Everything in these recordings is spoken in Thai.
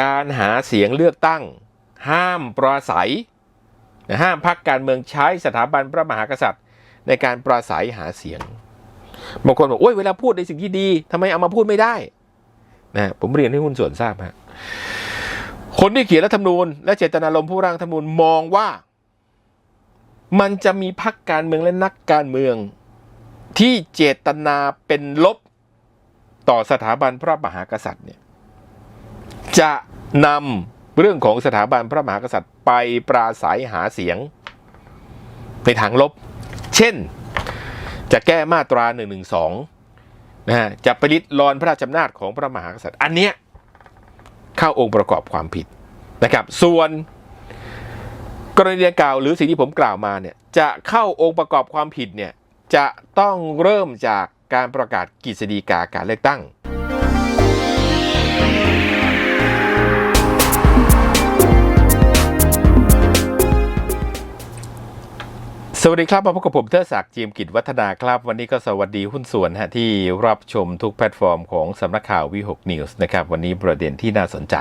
การหาเสียงเลือกตั้ง ห้ามปราศัยห้ามพักการเมืองใช้สถาบันพระมหากษัตริย์ ในการปราศัยหาเสียงบางคนบอกโอ้ยเวลาพูดในสิ่งที่ดีทำไมเอามาพูดไม่ได้นะผมเรียนให้หุ้นส่วนทราบฮะคนที่เขียนรัฐธรรมนูญและเจตนารมณ์ผู้ร่างธรรมนูญมองว่า มันจะมีพักการเมืองและนักการเมือง ที่เจตนาเป็นลบต่อสถาบันพระมหากษัตริย์เนี่ย จะนำเรื่องของสถาบันพระมหากษัตริย์ไปปราศัยหาเสียง ในทางลบ เช่น จะแก้มาตรา1นึนะฮะจะปริดรอนพระราชอำนาจของพระมหากษัตริย์ อันเนี้ยเข้าองค์ประกอบความผิดนะครับ ส่วนกรณีกล่าวหรือสิ่งที่ผมกล่าวมาเนี่ยจะเข้าองค์ประกอบความผิดเนี่ยจะต้องเริ่มจากการประกาศกฤษฎีกาการเลือกตั้ง สวัสดีครับ มาพบกับผมเทอศักดิ์จีมกิจวัฒนาครับ วันนี้ก็สวัสดีหุ้นส่วนฮะที่รับชมทุกแพลตฟอร์มของสำนักข่าววิหกนิวส์นะครับ วันนี้ประเด็นที่น่าสนใจ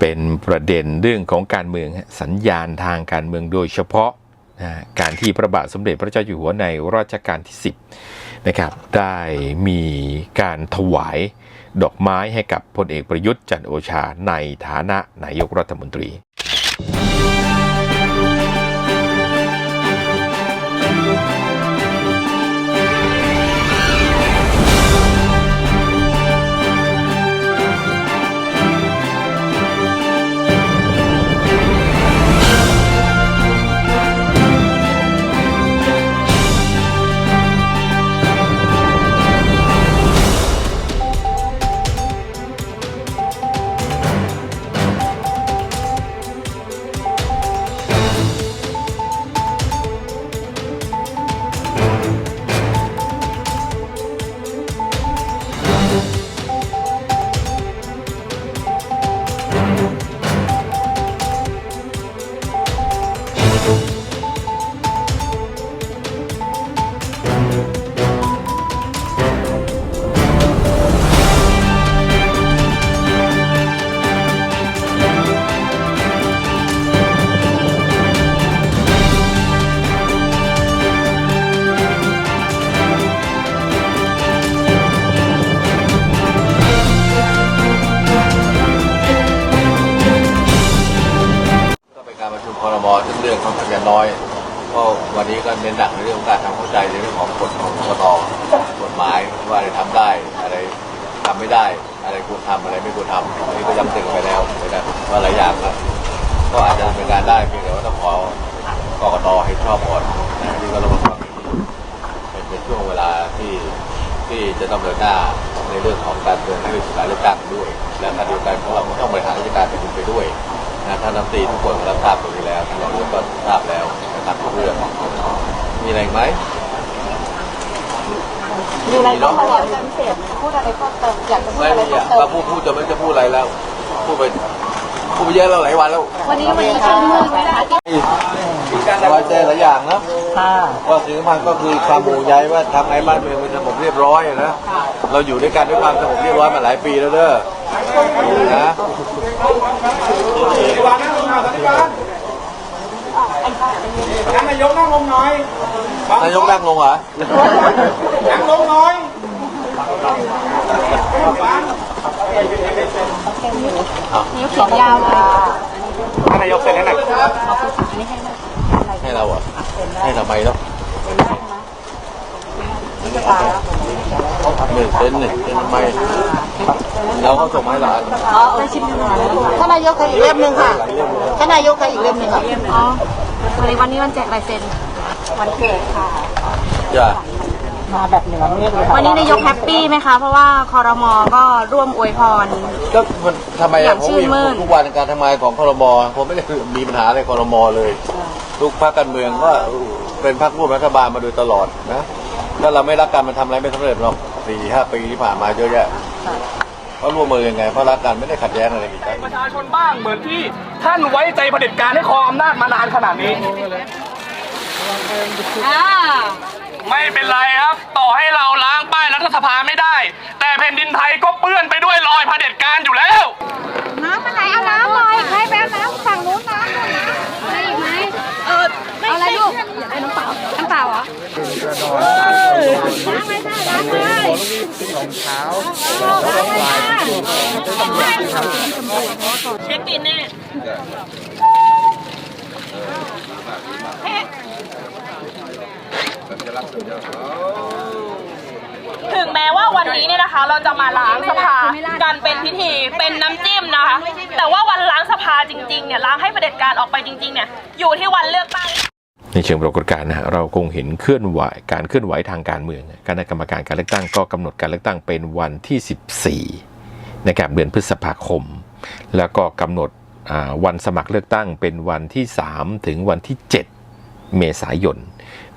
เป็นประเด็นเรื่องของการเมืองสัญญาณทางการเมืองโดยเฉพาะนะการที่พระบาทสมเด็จพระเจ้าอยู่หัวในรัชกาลที่ 10นะครับได้มีการถวายดอกไม้ให้กับพลเอกประยุทธ์จันโอชาในฐานะนายกรัฐมนตรี ว่าหลายอย่างก็ก็อาจจะดำเป็นการได้เพียงแต่ว่าต้องขอกกตให้ชอบก่อนนะนี่ก็ระบบความเป็นเป็นช่วงเวลาที่ที่จะต้องเดินหน้าในเรื่องของการเมืองให้เป็นการเลือกตั้งด้วย และการเดียวกันของเราก็ต้องบริหารราชการแผ่นดินไปด้วยนะท่านน้ำตรีทุกคนก็รับทราบตรงนี้แล้วท่านรองนายกก็ทราบแล้วนะครับทุกเรื่องมีอะไรอีกไหมมีอะไรต้องระวังเป็นพิเศษพูดอะไรเพิ่มเติมอยากจะพูดไม่อะไรมีเพิ่อะมเติมามพูดพูดจะไม่จะพูดอะไรแล้ว พูดไป พูดไปเยอะแล้วหลายวันแล้ววันนี้วันนี้ชื่นมื่นนะคะสบายใจหลายอย่างนะค่ะว่าสิ่งสำคัญก็คือความห่วงใยว่าทำไงบ้านเมืองเป็นสงบเรียบร้อยนะเราอยู่ด้วยกันด้วยความสงบเรียบร้อยมาหลายปีแล้วเด้อนะท่านนายกนั่งลงหน่อยนายกนั่งลงเหรอนั่งลงหน่อย นิ้วเขียนยาวเลยท่านนายกเซ็นให้หน่อยให้เราอะให้ทำไมเนาะหนึ่งเซนหนึ่งเซนทำไมเราก็ส่งมาให้หลานท่านนายกเคยอีกเล่มหนึ่งค่ะท่านนายกเคยอีกเล่มหนึ่งค่ะอ๋อวันนี้วันนี้วันแจกลายเซ็นวันเกิดค่ะจ้ะ มาแบบเหนือเมฆเลยวันนี้นายกแฮปปี้ไหมคะ เพราะว่าคอรมอก็ร่วมอวยพร ก็มันทำไมอยาอะกผมชื่นมีมื่น ทุกวันในการทำงานของคอรมอผมไม่ได้มีปัญหาอะไรคอรมอเลย ทุกภาคการเมืองก็เป็นพรรคร่วมรัฐบาลมาโดยตลอดนะถ้าเราไม่รักกันมันทำอะไรไม่สำเร็จหรอกสี่ห้าปีที่ผ่านมาเยอะแยะเพราะร่วมมือยังไงเพราะรักกันไม่ได้ขัดแย้งอะไรกัน ประชาชนบ้างเหมือนที่ท่านไว้ใจเผด็จการให้ครองอำนาจมานานขนาดนี้ อ่า ไม่เป็นไรครับ ต่อให้เราล้างป้ายรัฐสภาไม่ได้ แต่แผ่นดินไทยก็เปื้อนไปด้วยรอยเผด็จการอยู่แล้ว น้ำอะไรเอาน้ำมาอยใครไปเอาน้ำฝั่งนู้นน้ำนู่นนะไรอีกไหมเอออาอะไรลูกอยากได้น้ำเปล่าน้ำเปล่าเหรอล้างไม่ได้ล้างไม่ได้รองเท้าล้างไม่ได้เช็คบินแน่เฮ้ ถึงแม้ว่าวันนี้เนี่ยนะคะ เราจะมาล้างสภากันเป็นพิธีเป็นน้ำจิ้มนะคะ แต่ว่าวันล้างสภาจริงๆเนี่ยล้างให้เผด็จการออกไปจริงๆเนี่ยอยู่ที่วันเลือกตั้ง ในเชิงปรากฏการณ์นะฮะเราคงเห็นเคลื่อนไหวการเคลื่อนไหวทางการเมืองคณะกรรมการการเลือกตั้งก็กำหนดการเลือกตั้งเป็นวันที่ 14นะครับเดือนพฤษภาคม แล้วก็กำหนดอ่าวันสมัครเลือกตั้งเป็นวันที่ 3 ถึงวันที่ 7 เมษายน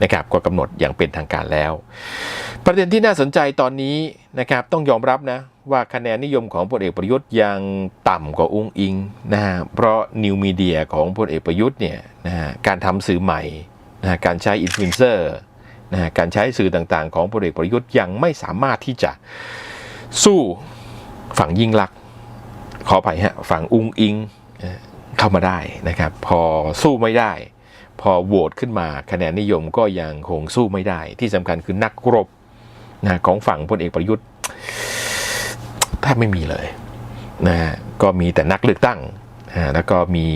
นะครับก็กำหนดอย่างเป็นทางการแล้ว ประเด็นที่น่าสนใจตอนนี้นะครับต้องยอมรับนะว่าคะแนนนิยมของพลเอกประยุทธ์ยังต่ำกว่าอุ้งอิงนะฮะเพราะนิวมีเดียของพลเอกประยุทธ์เนี่ยนะฮะการทำสื่อใหม่นะฮะการใช้อินฟลูเอนเซอร์นะฮะการใช้สื่อต่างๆ ของพลเอกประยุทธ์ยังไม่สามารถที่จะสู้ฝั่งยิ่งลักษณ์ขออภัยฮะฝั่งอุ้งอิงเอ่อเข้ามาได้นะครับ พอสู้ไม่ได้ พอโหวตขึ้นมาคะแนนนิยมก็ยังคงสู้ไม่ได้ ที่สำคัญคือนักรบนะของฝั่งพลเอกประยุทธ์แทบไม่มีเลยนะฮะก็มีแต่นักเลือกตั้งอ่าแล้วก็มี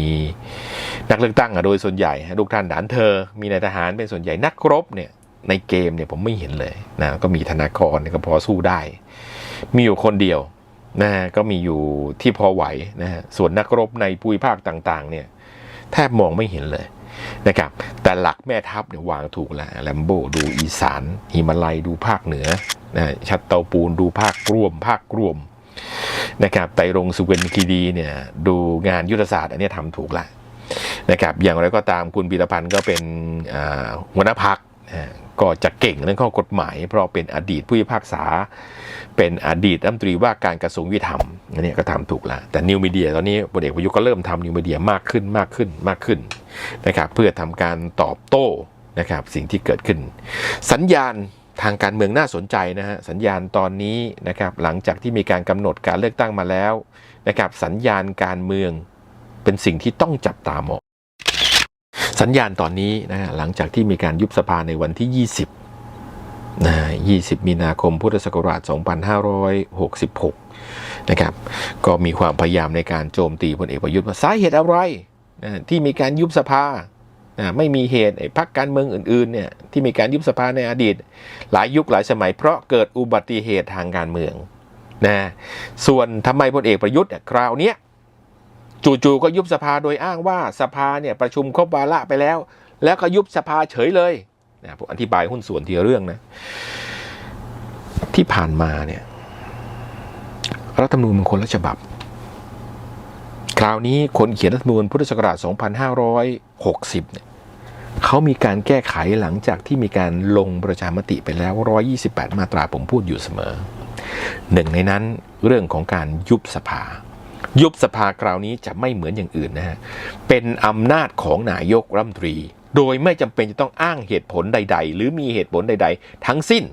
นักเลือกตั้งอะโดยส่วนใหญ่ลูกท่านด่านเธอ มีนายทหารเป็นส่วนใหญ่นักรบเนี่ยในเกมเนี่ยผมไม่เห็นเลยนะก็มีธนากรเนี่ยก็พอสู้ได้ มีอยู่คนเดียวนะฮะก็มีอยู่ที่พอไหวนะฮะส่วนนักรบในภูมิภาคต่างๆเนี่ยแทบมองไม่เห็นเลย นะครับ แต่หลักแม่ทัพเนี่ยวางถูกแล้วแลมโบดูอีสานหิมาลัยดูภาคเหนือนะชัดเตาปูนดูภาคร่วมภาคร่วมนะครับไตรงสุเวนคีดีเนี่ยดูงานยุทธศาสตร์อันนี้ทำถูกแล้วนะครับอย่างไรก็ตามคุณปีรพันธ์ก็เป็นหัวหน้าพัก ก็จะเก่งเรื่องข้อกฎหมาย เพราะเป็นอดีตผู้พิพากษา เป็นอดีตรัฐมนตรีว่าการกระทรวงยุติธรรมอันนี้ก็ทำถูกแล้ว แต่นิวมีเดียตอนนี้พลเอกประยุทธ์ก็เริ่มทำนิวมีเดียมากขึ้นมากขึ้นมากขึ้นนะครับเพื่อทำการตอบโต้นะครับสิ่งที่เกิดขึ้น สัญญาณทางการเมืองน่าสนใจนะฮะสัญญาณตอนนี้นะครับหลังจากที่มีการกำหนดการเลือกตั้งมาแล้วนะครับสัญญาณการเมืองเป็นสิ่งที่ต้องจับตามอง สัญญาณตอนนี้นะฮะหลังจากที่มีการยุบสภาในวันที่ 20นะ20 มีนาคมพุทธศักราช 2566 นะครับ ก็มีความพยายามในการโจมตีพลเอกประยุทธ์ว่าสาเหตุอะไรนะที่มีการยุบสภานะไม่มีเหตุพรรคการเมืองอื่นๆเนี่ยที่มีการยุบสภาในอดีต หลายยุคหลายสมัย เพราะเกิดอุบัติเหตุทางการเมืองนะส่วนทำไมพลเอกประยุทธ์เนี่ยคราวเนี้ย จู่ๆก็ยุบสภาโดยอ้างว่าสภาเนี่ยประชุมครบวาระไปแล้ว แล้วก็ยุบสภาเฉยเลยนะผมอธิบายหุ้นส่วนทีละเรื่องนะ ที่ผ่านมาเนี่ยรัฐธรรมนูญมันคนละฉบับ คราวนี้คนเขียนรัฐธรรมนูญพุทธศักราช 2560 เนี่ยเขามีการแก้ไขหลังจากที่มีการลงประชามติไปแล้ว 128 มาตราผมพูดอยู่เสมอ หนึ่งในนั้นเรื่องของการยุบสภา ยุบสภาคราวนี้จะไม่เหมือนอย่างอื่นนะฮะ เป็นอำนาจของนายกรัฐมนตรี โดยไม่จำเป็นจะต้องอ้างเหตุผลใด ๆ หรือมีเหตุผลใด ๆ ทั้งสิ้น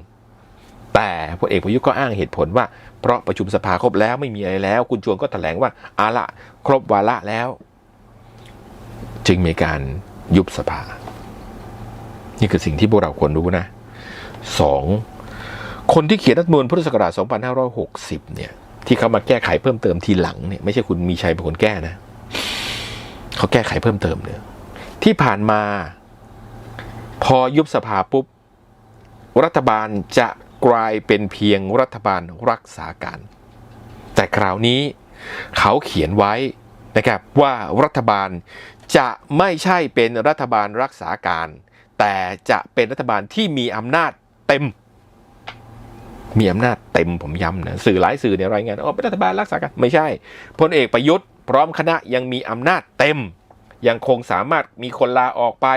แต่พลเอกประยุทธ์ก็อ้างเหตุผลว่า เพราะประชุมสภาครบแล้วไม่มีอะไรแล้ว คุณชวนก็แถลงว่าอาละครบวาระแล้ว จึงมีการยุบสภา นี่คือสิ่งที่พวกเราควรรู้นะสองคนที่เขียนรัฐมนูญพุทธศักราช 2560 เนี่ย ที่เขามาแก้ไขเพิ่มเติมทีหลังเนี่ยไม่ใช่คุณมีชัยเป็นคนแก้นะเขาแก้ไขเพิ่มเติมเนี่ยที่ผ่านมา พอยุบสภาปุ๊บ รัฐบาลจะกลายเป็นเพียงรัฐบาลรักษาการ แต่คราวนี้เขาเขียนไว้นะครับว่ารัฐบาลจะไม่ใช่เป็นรัฐบาลรักษาการ แต่จะเป็นรัฐบาลที่มีอำนาจเต็ม มีอำนาจเต็มผมย้ำนะสื่อหลายสื่อเนี่ยรายงานอ๋อเป็นรัฐบาลรักษาการไม่ใช่พลเอกประยุทธ์ พร้อมคณะยังมีอำนาจเต็ม ยังคงสามารถมีคนลาออกไป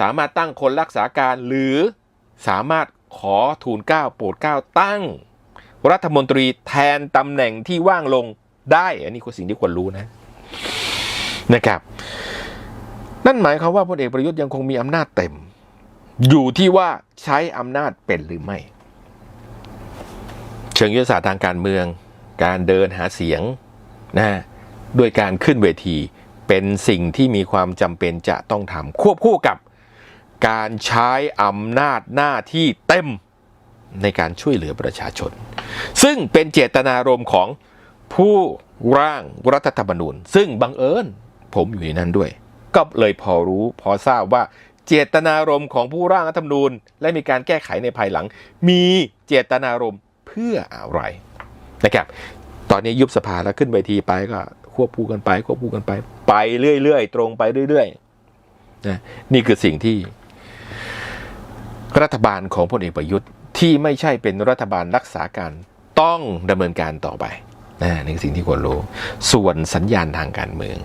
สามารถตั้งคนรักษาการหรือสามารถขอทูลเกล้าโปรดเกล้าตั้ง รัฐมนตรีแทนตำแหน่งที่ว่างลงได้ อันนี้คือสิ่งที่ควรรู้นะนะครับ นั่นหมายความว่าพลเอกประยุทธ์ยังคงมีอำนาจเต็ม อยู่ที่ว่าใช้อำนาจเป็นหรือไม่ เชิงยุทธศาสตร์ทางการเมือง การเดินหาเสียงนะด้วยการขึ้นเวทีเป็นสิ่งที่มีความจำเป็นจะต้องทำควบคู่กับการใช้อำนาจหน้าที่เต็มในการช่วยเหลือประชาชน ซึ่งเป็นเจตนารมณ์ของผู้ร่างรัฐธรรมนูญ ซึ่งบังเอิญผมอยู่ในนั้นด้วย ก็เลยพอรู้พอทราบว่าเจตนารมณ์ของผู้ร่างรัฐธรรมนูญ และมีการแก้ไขในภายหลัง มีเจตนารมณ์ พื่ออะไรนะครับ ตอนนี้ยุบสภาแล้วขึ้นเวทีไปก็ควบคู่กันไปควบคู่กันไป ไปเรื่อยๆ ตรงไปเรื่อยๆนะนี่คือสิ่งที่ รัฐบาลของพลเอกประยุทธ์ที่ไม่ใช่เป็นรัฐบาลรักษาการต้องดำเนินการต่อไปนะนี่คือสิ่งที่ควรรู้ ส่วนสัญญาณทางการเมือง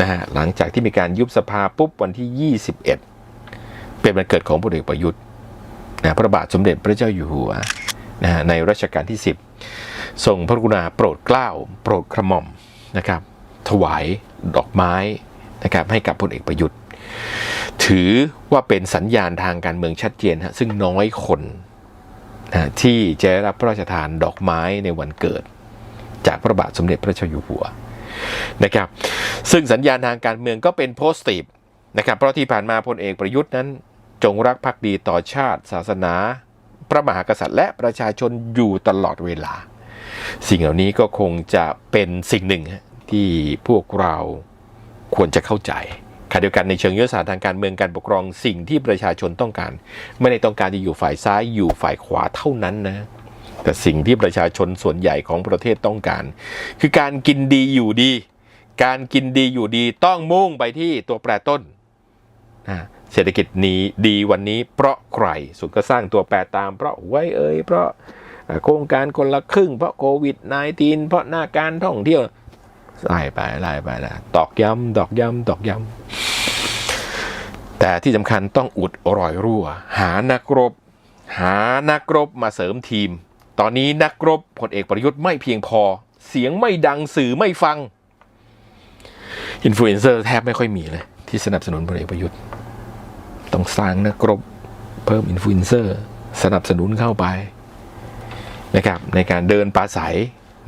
นะฮะหลังจากที่มีการยุบสภาปุ๊บวันที่ 21 เป็นวันเกิดของพลเอกประยุทธ์นะพระบาทสมเด็จพระเจ้าอยู่หัว นะฮะในรัชกาลที่ 10 ทรงพระกรุณาโปรดเกล้า โปรดกระหม่อมนะครับ ถวายดอกไม้นะครับให้กับพลเอกประยุทธ์ ถือว่าเป็นสัญญาณทางการเมืองชัดเจนฮะซึ่งน้อยคนนะที่จะได้รับพระราชทานดอกไม้ในวันเกิด จากพระบาทสมเด็จพระเจ้าอยู่หัวนะครับ ซึ่งสัญญาณทางการเมืองก็เป็นโพสติฟนะครับเพราะที่ผ่านมาพลเอกประยุทธ์นั้น จงรักภักดีต่อชาติ ศาสนา พระมหากษัตริย์และประชาชนอยู่ตลอดเวลา สิ่งเหล่านี้ก็คงจะเป็นสิ่งหนึ่งที่พวกเราควรจะเข้าใจขณะเดียวกันในเชิงยุทธศาสตร์ทางการเมืองการปกครองสิ่งที่ประชาชนต้องการ ไม่ได้ต้องการจะอยู่ฝ่ายซ้ายอยู่ฝ่ายขวาเท่านั้นนะแต่สิ่งที่ประชาชนส่วนใหญ่ของประเทศต้องการ คือการกินดีอยู่ดี การกินดีอยู่ดีต้องมุ่งไปที่ตัวแปรต้นนะ เศรษฐกิจนี้ดีวันนี้เพราะใครสุดก็สร้างตัวแปรตามเพราะไว้เอ่ยเพราะโครงการคนละครึ่งเพราะโควิด -19 เพราะหน้าการท่องเที่ยวไล่ไปไล่ไปละตอกย้ำตอกย้ำตอกย้ำแต่ที่สำคัญต้องอุดรอยรั่ว หานักรบ หานักรบมาเสริมทีม ตอนนี้นักรบพลเอกประยุทธ์ไม่เพียงพอ เสียงไม่ดังสื่อไม่ฟังอินฟลูเอนเซอร์แทบไม่ค่อยมีเลย ที่สนับสนุนพลเอกประยุทธ์ ต้องสร้างนักรบเพิ่มอินฟลูเอนเซอร์สนับสนุนเข้าไปนะครับในการเดินปราศัย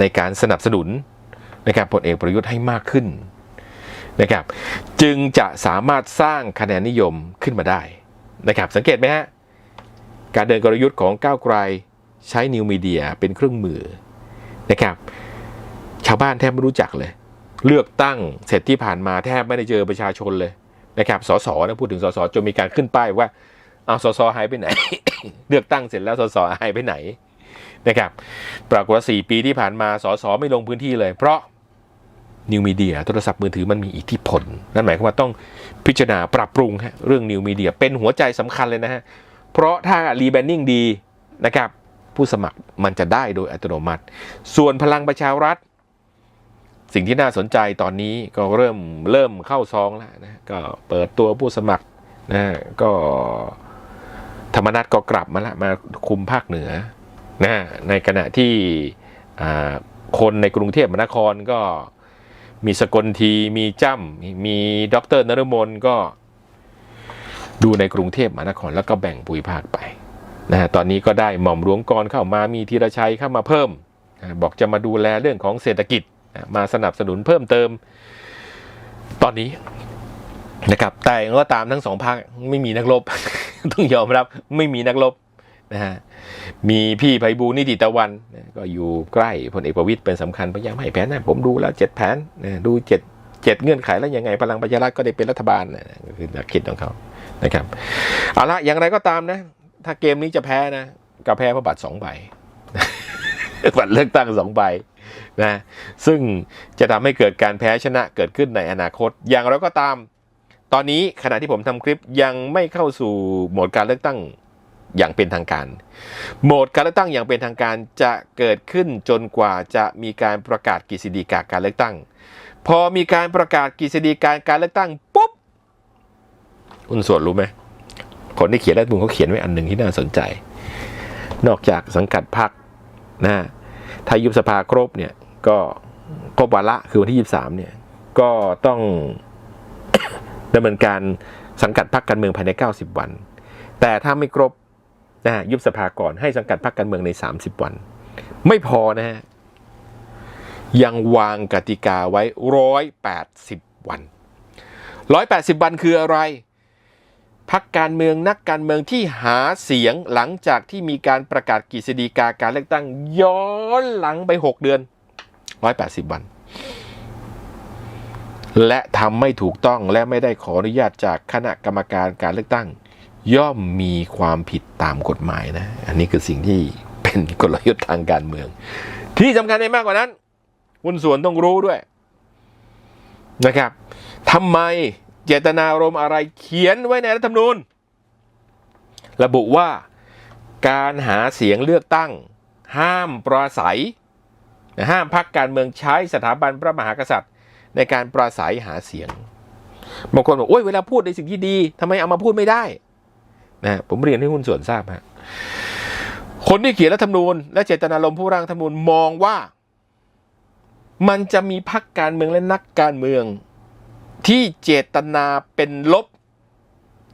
ในการสนับสนุนนะครับพลเอกประยุทธ์ให้มากขึ้นนะครับจึงจะสามารถสร้างคะแนนนิยมขึ้นมาได้นะครับสังเกตไหมฮะการเดินกลยุทธ์ของก้าวไกลใช้นิวมีเดียเป็นเครื่องมือนะครับชาวบ้านแทบไม่รู้จักเลย เลือกตั้งเสร็จที่ผ่านมาแทบไม่ได้เจอประชาชนเลย นะครับสสนะพูดถึงสสจนมีการขึ้นป้ายว่าเอาสสหายไปไหน เลือกตั้งเสร็จแล้วสสหายไปไหนนะครับปรากฏว่าสี่ปีที่ผ่านมาสสไม่ลงพื้นที่เลย เพราะนิวมีเดียโทรศัพท์มือถือมันมีอิทธิพล นั่นหมายความว่าต้องพิจารณาปรับปรุงฮะเรื่องนิวมีเดียเป็นหัวใจสำคัญเลยนะฮะ เพราะถ้ารีแบรนดิ้งดีนะครับผู้สมัครมันจะได้โดยอัตโนมัติ ส่วนพลังประชารัฐ สิ่งที่น่าสนใจตอนนี้ก็เริ่มเริ่มเข้าซองแล้วนะก็เปิดตัวผู้สมัครนะก็ธรรมนัตก็กลับมาละมาคุมภาคเหนือนะในขณะที่อ่าคนในกรุงเทพมหานครก็มีสกลทีมีจ้ำมีดรนฤมลก็ดูในกรุงเทพมหานครแล้วก็แบ่งปุยภาคไปนะตอนนี้ก็ได้หม่อมหลวงกรเข้ามามีธีรชัยเข้ามาเพิ่ม บอกจะมาดูแลเรื่องของเศรษฐกิจ มาสนับสนุนเพิ่มเติมตอนนี้นะครับแต่ก็ตามทั้งสองภาคไม่มีนักรบ ต้องยอมรับไม่มีนักรบนะฮะมีพี่ไพบูลนิติตะวันก็อยู่ใกล้พลเอกประวิตยเป็นสำคัญพยายามให้แผนนะผมดูแล้วเจ็ดแผนนะดูเจ็ดเจ็ดเงื่อนไขแล้วยังไงพลังประชารัฐก็ได้เป็นรัฐบาลนะคือหลักคิดของเขานะครับเอาละอย่างไรก็ตามนะ ถ้าเกมนี้จะแพ้นะก็แพ้เพราะบัตรสองใบบัตรเลือกตั้งสองใบ นะซึ่งจะทำให้เกิดการแพ้ชนะเกิดขึ้นในอนาคต อย่างไรก็ตาม ตอนนี้ขณะที่ผมทำคลิปยังไม่เข้าสู่โหมดการเลือกตั้งอย่างเป็นทางการ โหมดการเลือกตั้งอย่างเป็นทางการจะเกิดขึ้นจนกว่าจะมีการประกาศกฤษฎีกาการเลือกตั้ง พอมีการประกาศกฤษฎีกาการเลือกตั้งปุ๊บคุณส่วนรู้ไหมคนที่เขียนรัฐธรรมนูญเขาเขียนไว้อันหนึ่งที่น่าสนใจ นอกจากสังกัดพรรคนะถ้ายุบสภาครบเนี่ย ก็ครบวาระคือวันที่ 23 เนี่ย ก็ต้องดำเนินการสังกัดพรรคการเมืองภายใน 90 วัน แต่ถ้าไม่ครบนะยุบสภาก่อนให้สังกัดพรรคการเมืองใน 30 วัน ไม่พอนะฮะยังวางกติกาไว้ 180 วัน 180 วันคืออะไรพักการเมืองนักการเมืองที่หาเสียงหลังจากที่มีการประกาศกฤษฎีกาการเลือกตั้งย้อนหลังไป 6 เดือน 180วัน และทำไม่ถูกต้องและไม่ได้ขออนุญาตจากคณะกรรมการการเลือกตั้ง ย่อมมีความผิดตามกฎหมายนะ อันนี้คือสิ่งที่เป็นกลยุทธ์ทางการเมือง ที่สำคัญไปมากกว่านั้นหุ้นส่วนต้องรู้ด้วยนะครับทำไมเจตนารมณ์อะไรเขียนไว้ในรัฐธรรมนูญ ระบุว่าการหาเสียงเลือกตั้ง ห้ามปราศัย ห้ามพักการเมืองใช้สถาบันพระมหากษัตริย์ ในการปราศัยหาเสียงบางคนบอกโอ้ยเวลาพูดในสิ่งที่ดีทำไมเอามาพูดไม่ได้นะผมเรียนให้หุ้นส่วนทราบฮะคนที่เขียนรัฐธรรมนูญและเจตนารมณ์ผู้ร่างธรรมนูญมองว่า มันจะมีพักการเมืองและนักการเมือง ที่เจตนาเป็นลบ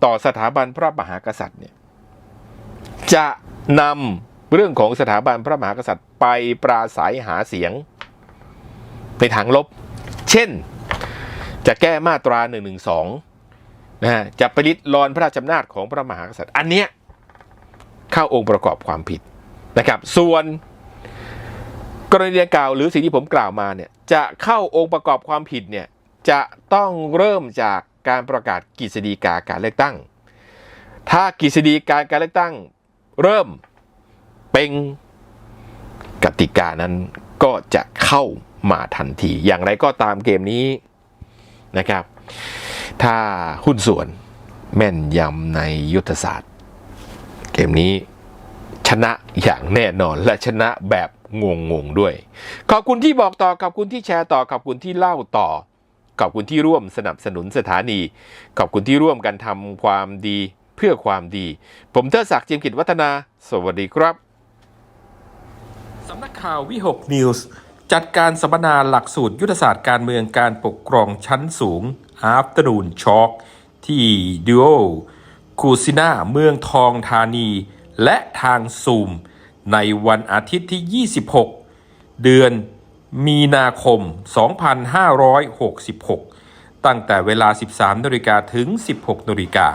ต่อสถาบันพระมหากษัตริย์เนี่ยจะนำ เรื่องของสถาบันพระมหากษัตริย์ไปปราศัยหาเสียง ในทางลบ เช่น จะแก้มาตรา1นึนะฮะจะปริดรอนพระราชอำนาจของพระมหากษัตริย์ อันเนี้ยเข้าองค์ประกอบความผิดนะครับ ส่วนกรณีดังกล่าวหรือสิ่งที่ผมกล่าวมาเนี่ยจะเข้าองค์ประกอบความผิดเนี่ยจะต้องเริ่มจากการประกาศกฤษฎีกาการเลือกตั้ง ถ้ากฤษฎีกาการเลือกตั้ง เริ่ม เป็นกติกานั้นก็จะเข้ามาทันที อย่างไรก็ตามเกมนี้นะครับ ถ้าหุ้นส่วนแม่นยำในยุทธศาสตร์ เกมนี้ชนะอย่างแน่นอนและชนะแบบงงงๆด้วย ขอบคุณที่บอกต่อ ขอบคุณที่แชร์ต่อ ขอบคุณที่เล่าต่อ ขอบคุณที่ร่วมสนับสนุนสถานี ขอบคุณที่ร่วมกันทำความดีเพื่อความดี ผมเทอศักดิ์เจียมกิจวัฒนา สวัสดีครับ สำนักข่าววิหกนิวส์จัดการสัมมนาหลักสูตรยุทธศาสตร์การเมืองการปกครองชั้นสูง Afternoon Talk ที่ดูโอคูซิน่าเมืองทองธานี และทางซูม ในวันอาทิตย์ที่ 26 เดือนมีนาคม 2566 ตั้งแต่เวลา 13นาฬิกาถึง 16นาฬิกา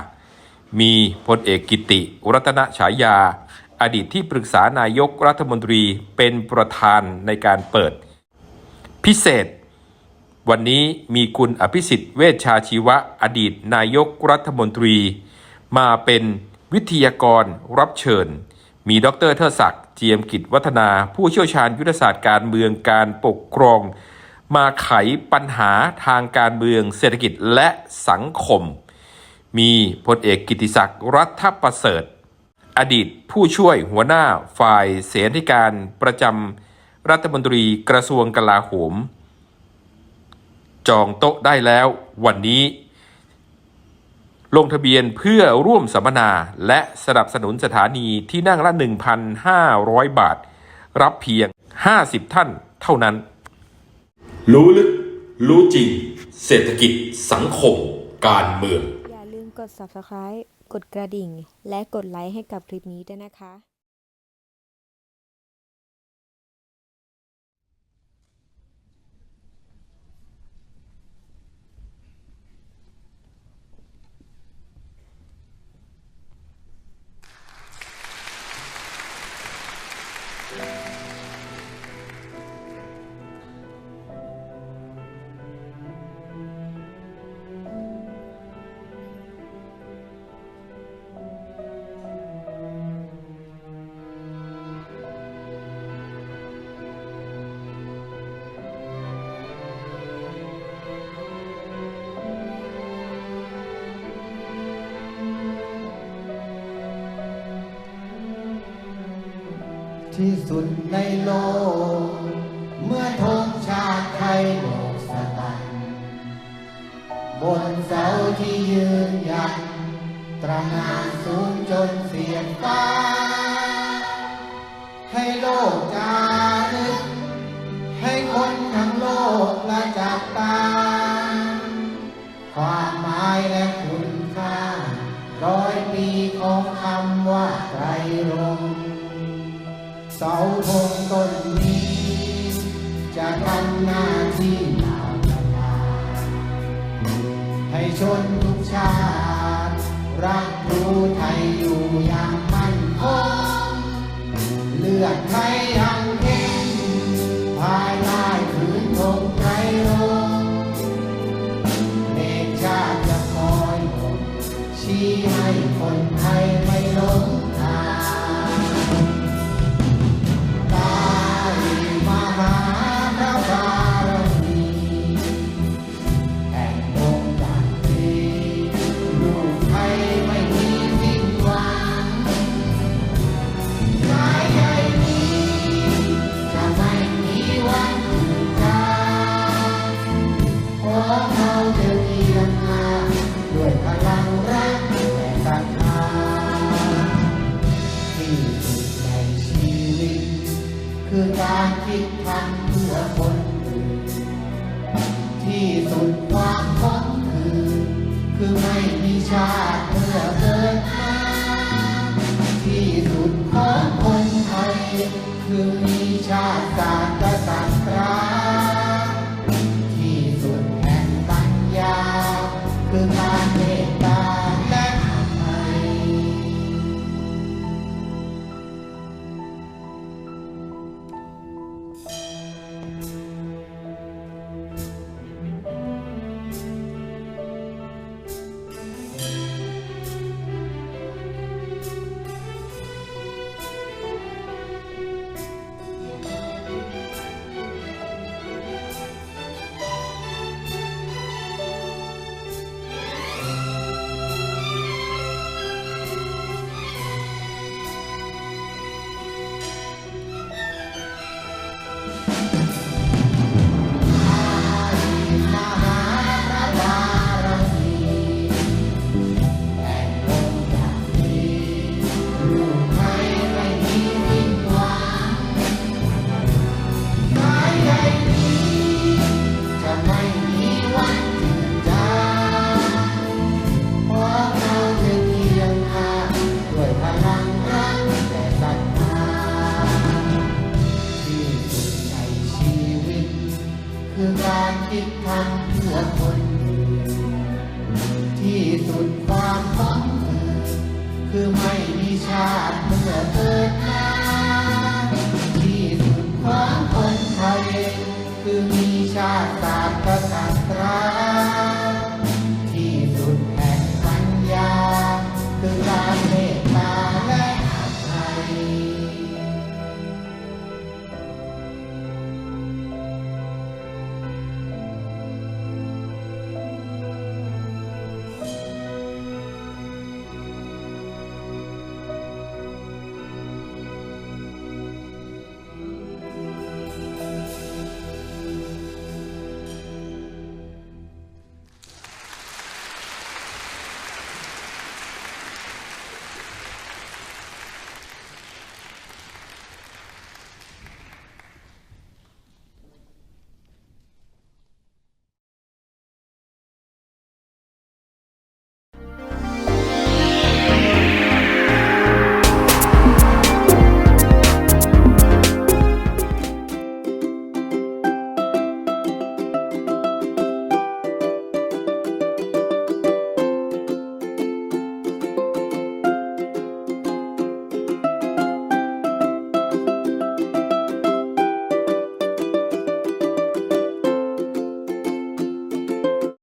มีพลเอกกิติรัตนฉายา อดีตที่ปรึกษานายกรัฐมนตรีเป็นประธานในการเปิด พิเศษ วันนี้มีคุณอภิสิทธิ์เวชชาชีวะ อดีตนายกรัฐมนตรี มาเป็นวิทยากรรับเชิญ มีดรเทิดศักดิ์เจียมกิจวัฒนา ผู้เชี่ยวชาญยุทธศาสตร์การเมืองการปกครอง มาไขปัญหาทางการเมืองเศรษฐกิจและสังคม มีพลเอกกิติศักดิ์รัฐประเสริฐ อดีตผู้ช่วยหัวหน้าฝ่ายเสนาธิการประจำรัฐมนตรีกระทรวงกลาโหม จองโต๊ะได้แล้ววันนี้ ลงทะเบียนเพื่อร่วมสัมมนาและสนับสนุนสถานีที่นั่งละ 1,500 บาท รับเพียง 50 ท่านเท่านั้น รู้ลึก รู้จริง เศรษฐกิจสังคม การเมือง อย่าลืมกด subscribe กดกระดิ่ง และกดไลค์ให้กับคลิปนี้ด้วยนะคะ ในโลก เมื่อธงชาติไทยโบกสะบันบนเสาที่ยืนยัน ตระหงานสูงจนเสียงฟ้า ให้โลกจารึกให้คนทั้งโลกละจับ เสาธงต้นนี้ จะทำหน้าที่เหล่านาให้ชนทุกชาติ รักรู้ไทยอยู่อย่างมั่นคงเลือดไทยยังเข้มภายในือไม่มีชาติเพื่อเกิดมาที่สุดของคนไทย คือมีชาติศาสตร์ คือไม่มีชาติเมื่อเธอ